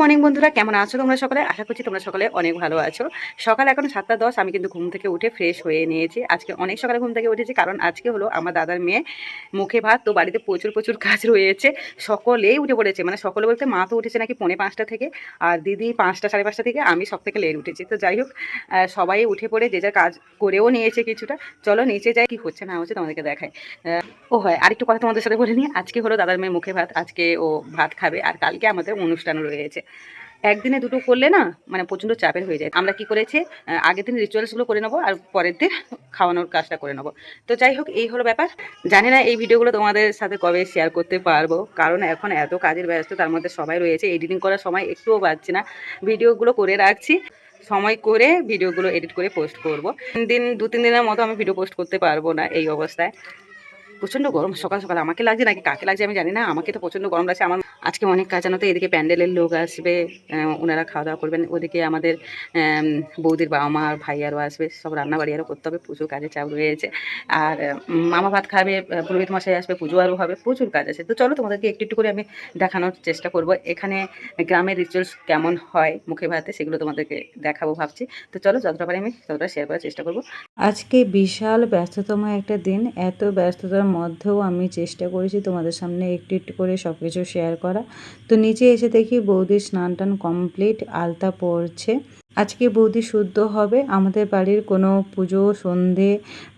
Morning বন্ধুরা। কেমন আছো তোমরা সকলে? আশা করছি তোমরা সকলে অনেক ভালো আছো। সকাল এখন সাতটা দশ, আমি কিন্তু ঘুম থেকে উঠে ফ্রেশ হয়ে নিয়েছি। আজকে অনেক সকালে ঘুম থেকে উঠেছি, কারণ আজকে হলো আমার দাদার মেয়ে মুখে ভাত, তো বাড়িতে প্রচুর প্রচুর কাজ রয়েছে। সকলেই উঠে পড়েছে। মানে সকলে বলতে মা তো উঠেছে নাকি পৌনে পাঁচটা থেকে, আর দিদি পাঁচটা, সাড়ে পাঁচটা থেকে, আমি সব থেকে লেট উঠেছি। তো যাই হোক সবাই উঠে পড়ে যে যার কাজ করেও নিয়েছে কিছুটা। চলো নিচে যাই, কি হচ্ছে না হচ্ছে তোমাদেরকে দেখায় ও হয়, আরেকটু কথা তোমাদের সাথে বলে নিই। আজকে হলো দাদার মেয়ে মুখে ভাত, আজকে ও ভাত খাবে, আর কালকে আমাদের অনুষ্ঠান রয়েছে। একদিনে দুটো করলে না মানে প্রচণ্ড চাপের হয়ে যায়। আমরা কি করেছি আগের দিন রিচুয়ালসগুলো করে নেব আর পরের দিন খাওয়ানোর কাজটা করে নেব। তো যাই হোক, এই হলো ব্যাপার। জানি না এই ভিডিওগুলো তোমাদের সাথে কবে শেয়ার করতে পারব। কারণ এখন এত কাজের ব্যস্ত, তার মধ্যে সবাই রয়েছে। এডিটিং করার সময় একটুও পাচ্ছি না। ভিডিওগুলো করে রাখছি। সময় করে ভিডিওগুলো এডিট করে পোস্ট করব। দিন, দু, তিন দিনের মতো আমি ভিডিও পোস্ট করতে পারব না এই অবস্থায়। প্রচণ্ড গরম। সকাল সকাল আমাকে লাগছে নাকি, কাকে লাগছে আমি জানি না। আমাকে তো প্রচণ্ড গরম লাগছে। আমার আজকে অনেক কাজ জানো তো এদিকে প্যান্ডেলের লোক আসবে ওনারা খাওয়া দাওয়া করবেন। ওদিকে আমাদের বৌদির বাবা মা আর ভাই আরও আসবে। সব রান্না বাড়ি আরও করতে হবে প্রচুর কাজে চাপ রয়েছে। আর মামা ভাত খাবে পুরোহিত মশাই আসবে, পুজো আরও হবে, প্রচুর কাজ আছে। তো চলো তোমাদেরকে একটু একটু করে আমি দেখানোর চেষ্টা করব। এখানে গ্রামের রিচুয়ালস কেমন হয় মুখে ভাতে সেগুলো তোমাদেরকে দেখাবো ভাবছি। তো চলো যতটা পারি আমি ততটা শেয়ার করার চেষ্টা করব। আজকে বিশাল ব্যস্ততম একটা দিন। এত ব্যস্ততার মধ্যেও আমি চেষ্টা করেছি তোমাদের সামনে একটু একটু করে সব কিছু শেয়ার করা। তো নিচে এসে দেখি বৌদির স্নান টান কমপ্লিট আলতা পড়ছে আজকে বৌদি শুদ্ধ হবে, আমাদের বাড়ির কোনো পুজো, সন্ধে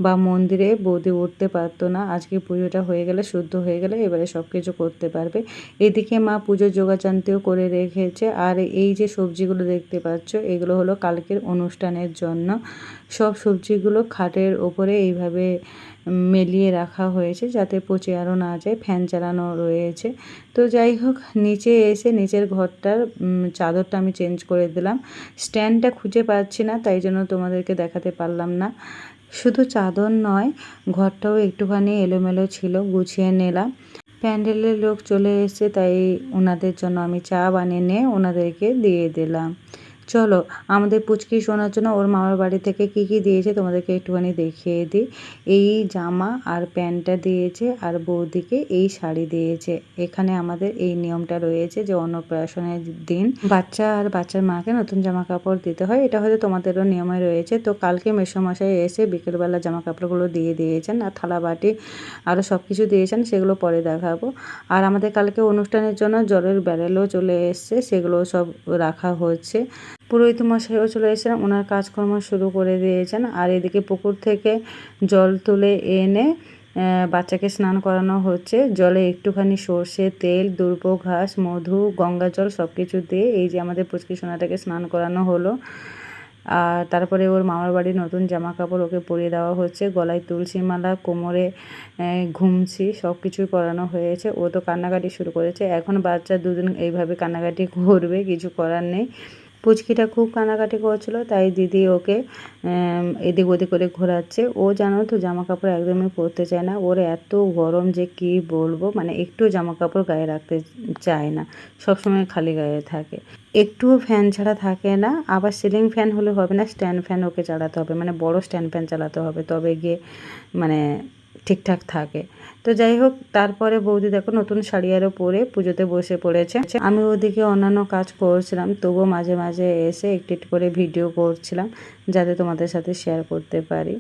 বা মন্দিরে বৌদি উঠতে পারতো না। আজকে পুজোটা হয়ে গেলে, শুদ্ধ হয়ে গেলে এবারে সব কিছু করতে পারবে। এদিকে মা পুজোর যোগাচান্তিও করে রেখেছে। আর এই যে সবজিগুলো দেখতে পাচ্ছ, এগুলো হলো কালকের অনুষ্ঠানের জন্য। সব সবজিগুলো খাটের ওপরে এইভাবে মেলিয়ে রাখা হয়েছে যাতে পচে আরও না যায়, ফ্যান চালানো রয়েছে। তো যাই হোক, নিচে এসে নিচের ঘরটার চাদরটা আমি চেঞ্জ করে দিলাম। স্ট্যান্ডটা খুঁজে পাচ্ছি না, তাই জন্য তোমাদেরকে দেখাতে পারলাম না। শুধু চাদর নয়, ঘরটাও একটুখানি এলোমেলো ছিল, গুছিয়ে নিলাম। প্যান্ডেলের লোক চলে এসেছে, তাই ওনাদের জন্য আমি চা বানিয়ে নিয়ে ওনাদেরকে দিয়ে দিলাম। চলো আমাদের পুচকি শোনার জন্য ওর মামার বাড়ি থেকে কি কি দিয়েছে তোমাদেরকে একটুখানি দেখিয়ে দিই। এই জামা আর প্যান্টটা দিয়েছে আর বৌদিকে এই শাড়ি দিয়েছে। এখানে আমাদের এই নিয়মটা রয়েছে যে অন্নপ্রাশনের দিন বাচ্চা আর বাচ্চার মাকে নতুন জামা কাপড় দিতে হয়। এটা হয়তো তোমাদেরও নিয়মে রয়েছে। তো কালকে মেসোমশাই এসে বিকেলবেলা জামা কাপড়গুলো দিয়ে দিয়েছেন আর থালা বাটি আরও সব কিছু দিয়েছেন, সেগুলো পরে দেখাবো। আর আমাদের কালকে অনুষ্ঠানের জন্য জলের ব্যারেলও চলে এসছে, সেগুলো সব রাখা হচ্ছে। পুরোহিত মশাইও চলে এসেছেন ওনার কাজকর্ম শুরু করে দিয়েছেন। আর এদিকে পুকুর থেকে জল তুলে এনে বাচ্চাকে স্নান করানো হচ্ছে। জলে একটুখানি সর্ষে, তেল দুর্ব ঘাস, মধু, গঙ্গা জল সব কিছু দিয়ে এই যে আমাদের পুচকি সোনাটাকে স্নান করানো হলো। আর তারপরে ওর মামার বাড়ির নতুন জামা কাপড় ওকে পরিয়ে দেওয়া হচ্ছে। গলায় তুলসী মালা, কোমরে ঘুমছি সব কিছুই করানো হয়েছে। ও তো কান্নাকাটি শুরু করেছে। এখন বাচ্চা দুদিন এইভাবে কান্নাকাটি করবে, কিছু করার নেই। পুচকিটা খুব কানাকাটি করছিল, তাই দিদি ওকে এদিক ওদিক করে ঘোরাচ্ছে। ও জানো তো জামা কাপড় একদমই পরতে চায় না, ওর এত গরম যে কি বলব মানে একটু জামা কাপড় গায়ে রাখতে চায় না, সবসময় খালি গায়ে থাকে। একটুও ফ্যান ছাড়া থাকে না, আবার সিলিং ফ্যান হলে হবে না স্ট্যান্ড ফ্যান ওকে চালাতে হবে মানে বড় স্ট্যান্ড ফ্যান চালাতে হবে, তবে গিয়ে মানে ঠিকঠাক থাকে। তো যাই হোক, তারপরে বৌদি দেখো নতুন শাড়ি আরও পরে পুজোতে বসে পড়েছে। আমি ওদিকে অন্যান্য কাজ করছিলাম, তবুও মাঝে মাঝে এসে একটু একটু করে ভিডিও করছিলাম, যাতে তোমাদের সাথে শেয়ার করতে পারি।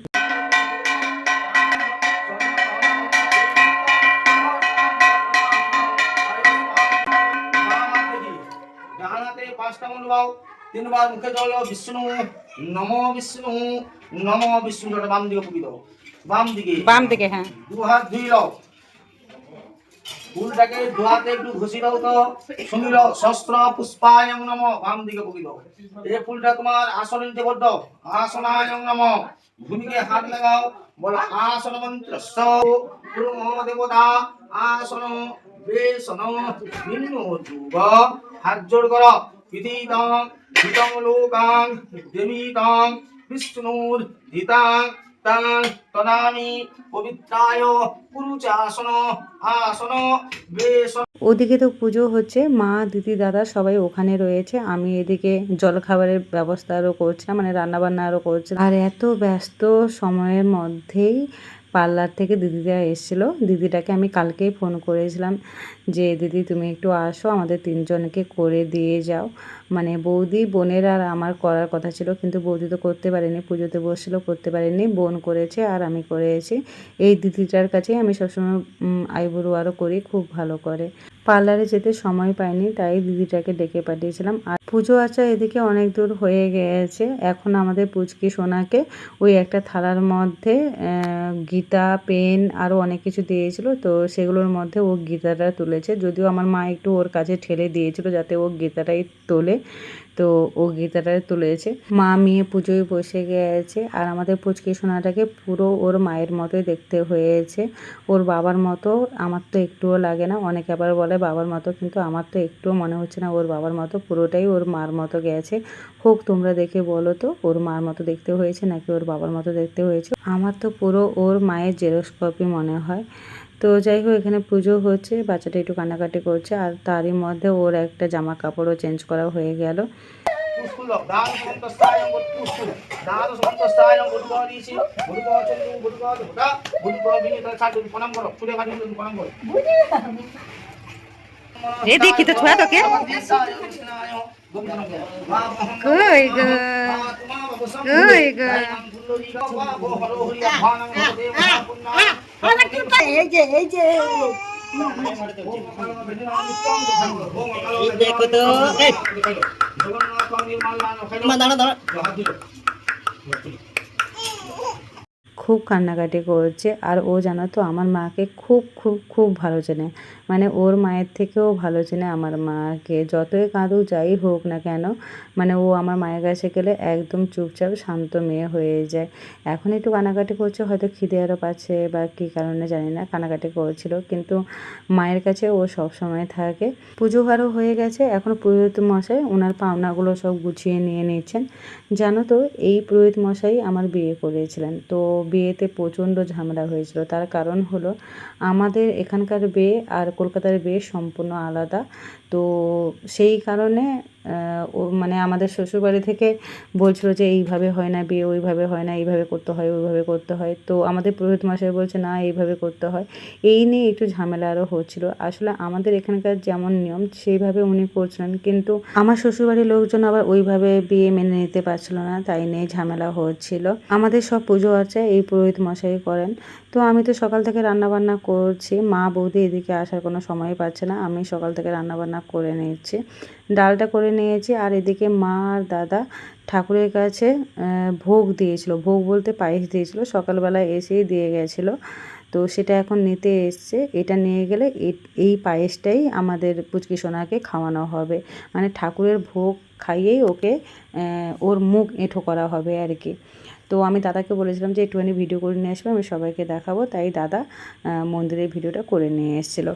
তিনবার মুখে জল, বিষ্ণু নম বিষ্ণু নম বিষ্ণু বাম দাও বাম দিকে। বাম দিকে হ্যাঁ। দু হাত ধুই লও। ফুলটাকে দু হাতে একটু ঘষি দাও তো। শুনি লও শস্ত্র পুষ্পায়ং নম। বাম দিকে পুকি দাও এই ফুলটা তোমার আসন নিতে বদ্ধ আসনায়ং নম। ভূমিকে হাত লাগাও। বলো আসন মন্ত্র দেবতা আসন বেসন ভিন্ন যুগ। হাত জোড় কর। বিধিতং হিতং লোকাং দেবীতং বিষ্ণুর ধিতাং ওদিকে তো পুজো হচ্ছে, মা, দিদি, দাদা সবাই ওখানে রয়েছে। আমি এদিকে জলখাবারের ব্যবস্থা আরও করছিলাম মানে রান্নাবান্না আরও করছিলাম। আর এত ব্যস্ত সময়ের মধ্যেই পার্লার থেকে দিদিরা এসেছিল। দিদিটাকে আমি কালকেই ফোন করেছিলাম যে, দিদি, তুমি একটু আসো, আমাদের তিনজনকে করে দিয়ে যাও। মানে বৌদি, বোনের আর আমার করার কথা ছিল, কিন্তু বৌদি তো করতে পারেনি, পুজোতে বসছিল, করতে পারেনি, বোন করেছে আর আমি করেছি। এই দিদিটার কাছেই আমি সবসময় আইবুড়ো আরও করি, খুব ভালো করে। পার্লারে যেতে সময় পাইনি, তাই দিদিটাকে ডেকে পাঠিয়েছিলাম। আর পুজো আচার এদিকে অনেক দূর হয়ে গেছে। এখন আমাদের পুচকি সোনাকে ওই একটা থালার মধ্যে গীতা, পেন আরও অনেক কিছু দিয়েছিল, তো সেগুলোর মধ্যে ও গীতাটা তুলেছে। যদিও আমার মা একটু ওর কাছে ঠেলে দিয়েছিল, যাতে ও গীতাটাই তোলে। তো ও গীতাটা তুলেছে মা মেয়ে পুজোয় বসে গেছে আর আমাদের পুচকি সোনাটাকে পুরো ওর মায়ের মতোই দেখতে হয়েছে। ওর বাবার মতো আমার তো একটুও লাগে না, অনেকে আবার বলে বাবার মতো কিন্তু আমার তো একটুও মনে হচ্ছে না, ওর বাবার মতো পুরোটাই ওর মার মতো গেছে। হোক তোমরা দেখে বলো তো, ওর মার মতো দেখতে হয়েছে নাকি ওর বাবার মতো দেখতে হয়েছে? আমার তো পুরো ওর মায়ের জেরক্স কপি মনে হয়। তো যাই হোক এখানে পুজো হচ্ছে বাচ্চাটা একটু কান্নাকাটি করছে আর তারই মধ্যে ওর একটা জামা কাপড়ও চেঞ্জ করা হয়ে গেল। এ দেখি তো ছোঁয়া তোকে। কই গো। কই গো। এই যে এই যে দেখো তো। দাঁড়া দাঁড়া। খুব কান্নাকাটি করছে। আর ও জানো তো, আমার মাকে খুব খুব খুব ভালো চেনে। মানে ওর মায়ের থেকেও ভালো চেনে আমার মাকে। যতই কাঁদুক, যাই হোক না কেন মানে ও আমার মায়ের কাছে গেলে একদম চুপচাপ শান্ত মেয়ে হয়ে যায়। এখন একটু কানাকাটি করছে, হয়তো খিদে আরও পাচ্ছে বা কী কারণে জানি না কানাকাটি করছিল। কিন্তু মায়ের কাছে ও সব সময় থাকে। পুজো আরও হয়ে গেছে। এখন পুরোহিত মশাই ওনার পাওনাগুলো সব গুছিয়ে নিয়ে নিচ্ছেন। জানো তো, এই পুরোহিত মশাই আমার বিয়ে করেছিলেন। তো বিয়েতে প্রচণ্ড ঝামেলা হয়েছিল। তার কারণ হলো, আমাদের এখানকার বিয়ে আর কলকাতার বিয়ে সম্পূর্ণ আলাদা। তো সেই কারণে ও মানে আমাদের শ্বশুরবাড়ি থেকে বলছিল যে, এইভাবে হয় না বিয়ে, ওইভাবে হয় না, এইভাবে করতে হয়, ওইভাবে করতে হয়। তো আমাদের পুরোহিত মশাই বলছে, না, এইভাবে করতে হয়। এই নিয়ে একটু ঝামেলা আরও হচ্ছিল। আসলে আমাদের এখানকার যেমন নিয়ম, সেইভাবে উনি করছিলেন। কিন্তু আমার শ্বশুরবাড়ির লোকজন আবার ওইভাবে বিয়ে মেনে নিতে পারছিল না, তাই নিয়ে ঝামেলা হচ্ছিল। আমাদের সব পুজো আর্চা এই পুরোহিত মশাই করেন। তো আমি তো সকাল থেকে রান্না বান্না করছি। মা, বৌদি এদিকে আসার কোনো সময় পাচ্ছে না। আমি সকাল থেকে রান্না বান্না করে নিয়েছি। ডালটা করে নিয়েছি আর এদিকে মা আর দাদা ঠাকুরের কাছে ভোগ দিয়েছিল। ভোগ বলতে পায়েস দিয়েছিল। সকালবেলা এসেই দিয়ে গেছিল। তো সেটা এখন নিতে এসছে। এটা নিয়ে গেলে এই পায়েসটাই আমাদের পুচকি সোনাকে খাওয়ানো হবে। মানে ঠাকুরের ভোগ খাইয়েই ওকে ওর মুখ এঁঠো করা হবে আর কি। তো আমি দাদাকে বলেছিলাম যে একটুখানি ভিডিও করে নিয়ে আসব, আমি সবাইকে দেখাবো। তাই দাদা মন্দিরের ভিডিওটা করে নিয়ে এসেছিল।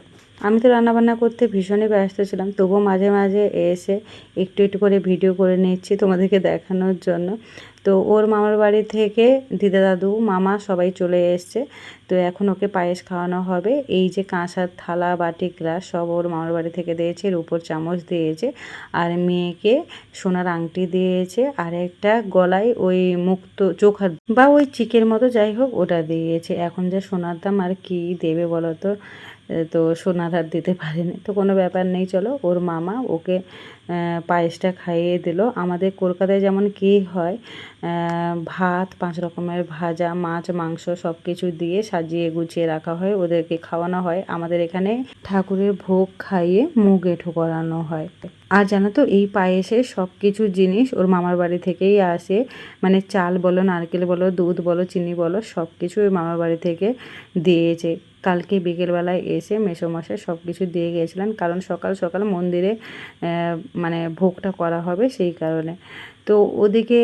আমি তো রান্নাবান্না করতে ভীষণই ব্যস্ত ছিলাম, তবুও মাঝে মাঝে এসে একটু একটু করে ভিডিও করে নিচ্ছি তোমাদেরকে দেখানোর জন্য। তো ওর মামার বাড়ি থেকে দিদা দাদু, মামা সবাই চলে এসছে। তো এখন ওকে পায়েস খাওয়ানো হবে। এই যে কাঁসার থালা, বাটি, গ্লাস সব ওর মামার বাড়ি থেকে দিয়েছে, এর উপর চামচ দিয়েছে। আর মেয়েকে সোনার আংটি দিয়েছে, আর একটা গলায় ওই মুক্ত চোখার বা ওই চিকের মতো যাই হোক ওটা দিয়েছে। এখন যে সোনার দাম আর কি দেবে বলো তো? তো সোনার আর দিতে পারেনি। তো কোনো ব্যাপার নেই, চলো। ওর মামা ওকে পায়েসটা খাইয়ে দিল। আমাদের কলকাতায় যেমন কি হয় ভাত, পাঁচ রকমের ভাজা, মাছ, মাংস সব কিছু দিয়ে সাজিয়ে গুছিয়ে রাখা হয়, ওদেরকে খাওয়ানো হয়। আমাদের এখানে ঠাকুরের ভোগ খাইয়ে মুখ এঁঠো করানো হয়। আর জানো তো, এই পায়েসে সব কিছু জিনিস ওর মামার বাড়ি থেকেই আসে। মানে চাল বলো, নারকেল বলো, দুধ বলো, চিনি বলো সব কিছু ওই মামার বাড়ি থেকে দিয়েছে। কালকে বিকেলবেলায় এসে মেসোমশাই সব কিছু দিয়ে গিয়েছিলেন, কারণ সকাল সকাল মন্দিরে মানে ভোগটা করা হবে সেই কারণে। তো ওদিকে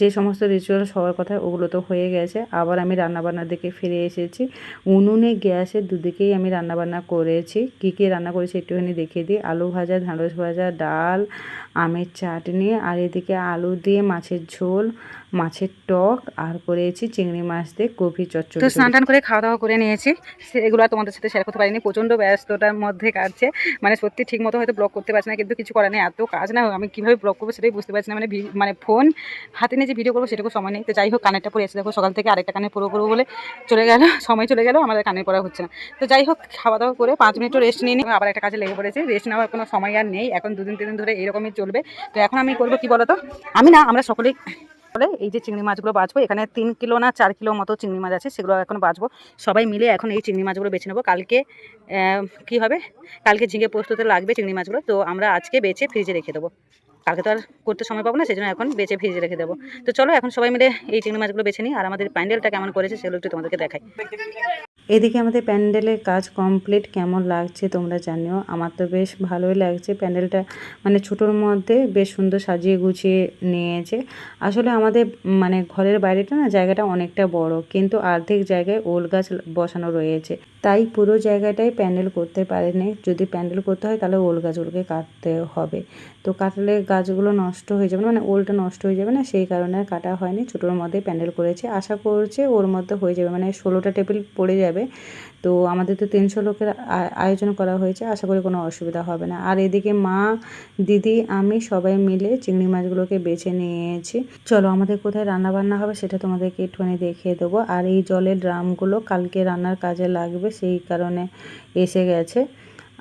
যে সমস্ত রিচুয়ালস হওয়ার কথা ওগুলো তো হয়ে গেছে। আবার আমি রান্নাবান্নার দিকে ফিরে এসেছি। উনুনে, গ্যাসে দুদিকেই আমি রান্নাবান্না করেছি। কী কী রান্না করেছি একটুখানি দেখিয়ে দিই। আলু ভাজা, ঢ্যাঁড়স ভাজা, ডাল, আমের চাটনি, আর এদিকে আলু দিয়ে মাছের ঝোল মাছের টক আর করেছি চিংড়ি মাছ দিয়ে তো চচ্চড়ি। স্নান টান করে খাওয়া দাওয়া করে নিয়েছি। সেগুলো তোমাদের সাথে শেয়ার করতে পারিনি। প্রচণ্ড ব্যস্ততার মধ্যে কাটছে। মানে সত্যি ঠিক মতো হয়তো ব্লগ করতে পারছি না, কিন্তু কিছু করার নেই। এত কাজ না, আমি কীভাবে ব্লগ করব সেটাই বুঝতে পারছি না। মানে মানে ফোন হাতে নিয়ে যে ভিডিও করব সেটুকু সময় নেই। তো যাই হোক, কানেরটা পরে এসে দেখো, সকাল থেকে আরেকটা কানে পুরো করব বলে চলে গেল। সময় চলে গেল, আমাদের কানে পড়া হচ্ছে না। তো যাই হোক, খাওয়া দাওয়া করে পাঁচ মিনিটও রেস্ট নিয়ে নিই আবার একটা কাজে লেগে পড়েছে। রেস্ট নেওয়ার কোনো সময় আর নেই। এখন দুদিন তিন দিন ধরে এরকমই চলবে। তো এখন আমি করব কি বলতো? আমি না, আমরা সকলেই বলে এই যে চিংড়ি মাছগুলো বাঁচবো, এখানে তিন কিলো না চার কিলো মতো চিংড়ি মাছ আছে, সেগুলো এখন বাঁচবো। সবাই মিলে এখন এই চিংড়ি মাছগুলো বেছে নেব। কালকে কি হবে? কালকে ঝিঙে পোস্ততে লাগবে চিংড়ি মাছগুলো, তো আমরা আজকে বেছে ফ্রিজে রেখে দেবো। কালকে তো আর করতে সময় পাবো না, সেজন্য এখন বেছে ফ্রিজে রেখে দেবো। তো চলো, এখন সবাই মিলে এই চিংড়ি মাছগুলো বেছে নিই, আর আমাদের প্যান্ডেলটা কেমন করেছে সেগুলো একটু তোমাদেরকে দেখাই। এদিকে আমাদের প্যান্ডেলের কাজ কমপ্লিট, কেমন লাগছে তোমরা জানিও। আমার তো বেশ ভালোই লাগছে। প্যান্ডেলটা মানে ছোটোর মধ্যে বেশ সুন্দর সাজিয়ে গুছিয়ে নিয়েছে। আসলে আমাদের মানে ঘরের বাইরেটা না জায়গাটা অনেকটা বড়, কিন্তু অর্ধেক জায়গায় ওল গাছ বসানো রয়েছে। তাই পুরো জায়গাটাই প্যান্ডেল করতে পারেনি। যদি প্যান্ডেল করতে হয় তাহলে ওল গাছগুলোকে কাটতে হবে। তো কাটলে গাছগুলো নষ্ট হয়ে যাবে মানে ওলটা নষ্ট হয়ে যাবে না, সেই কারণে কাটা হয়নি। ছোটোর মধ্যে প্যান্ডেল করেছে। আশা করছে ওর মধ্যে হয়ে যাবে মানে ষোলোটা টেবিল পড়ে যাবে। তো আমাদের তো তিনশো লোকের আয়োজন করা হয়েছে, আশা করি কোনো অসুবিধা হবে না। আর এদিকে মা, দিদি, আমি সবাই মিলে চিংড়ি মাছগুলোকে বেছে নিয়েছি। চলো আমাদের কোথায় রান্না বান্না হবে সেটা তোমাদেরকে একটুখানি দেখিয়ে দেবো। আর এই জলের ড্রামগুলো কালকে রান্নার কাজে লাগবে, সেই কারণে এসে গেছে।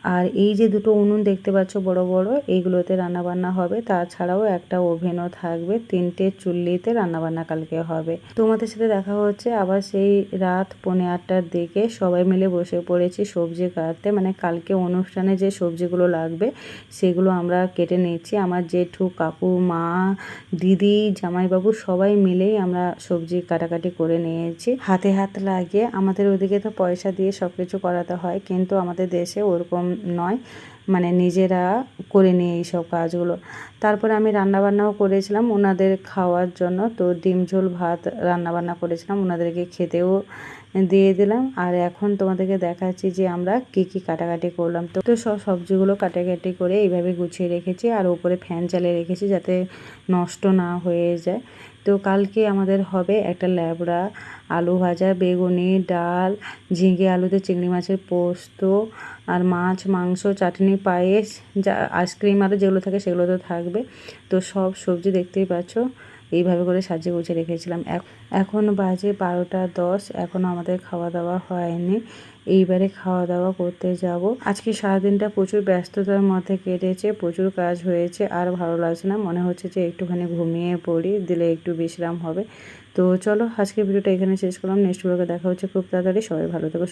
আর এই যে দুটো উনুন দেখতে পাচ্ছ বড় বড়, এইগুলোতে রান্না বান্না হবে। তাছাড়াও একটা ওভেনও থাকবে, তিনটে চুল্লিতে রান্না বান্না কালকে হবে। তোমাদের সাথে দেখা হচ্ছে আবার সেই রাত পৌনে আটটার দিকে। সবাই মিলে বসে পড়েছি সবজি কাটতে। মানে কালকে অনুষ্ঠানে যে সবজিগুলো লাগবে, সেগুলো আমরা কেটে নিচ্ছি। আমার জেঠু, কাকু, মা, দিদি, জামাইবাবু সবাই মিলেই আমরা সবজি কাটাকাটি করে নিয়েছি। হাতে হাত লাগিয়ে আমাদের ওদিকে তো পয়সা দিয়ে সব কিছু করাতে হয়, কিন্তু আমাদের দেশে ওরকম নয় মানে নিজেরা করে নিয়ে এইসব কাজগুলো। তারপরে আমি রান্নাবান্নাও করেছিলাম ওনাদের খাওয়ার জন্য। তো ডিম, ঝোল, ভাত রান্নাবান্না করেছিলাম, ওনাদেরকে খেতেও দিয়ে দিলাম। আর এখন তোমাদেরকে দেখাচ্ছি যে আমরা কি কি কাটাকাটি করলাম। তো তো সব সবজিগুলো কাটাকাটি করে এইভাবে গুছিয়ে রেখেছি আর উপরে ফ্যান চালিয়ে রেখেছি যাতে নষ্ট না হয়ে যায়। তো কালকে আমাদের হবে একটা ল্যাবড়া, আলু ভাজা, বেগুনি, ডাল, ঝিঙে আলুতে চিংড়ি মাছের পোস্ত আর মাছ, মাংস, চাটনি, পায়েস, যা আইসক্রিম আরও যেগুলো থাকে সেগুলো তো থাকবে। তো সব সবজি দেখতেই পাচ্ছ, এইভাবে করে সাজিয়ে গুছিয়ে রেখেছিলাম। এখন বাজে বারোটা দশ এখনও আমাদের খাওয়া দাওয়া হয়নি। এইবারে খাওয়া দাওয়া করতে যাব। আজকে সারাদিনটা প্রচুর ব্যস্ততার মধ্যে কেটেছে, প্রচুর কাজ হয়েছে, আর ভালো লাগছে না। মনে হচ্ছে যে একটুখানি ঘুমিয়ে পড়ি, দিলে একটু বিশ্রাম হবে। তো চলো আজকে ভিডিওটা এখানে শেষ করলাম। নেক্সট ভিডিওকে দেখা হচ্ছে খুব তাড়াতাড়ি। সবাই ভালো থেকো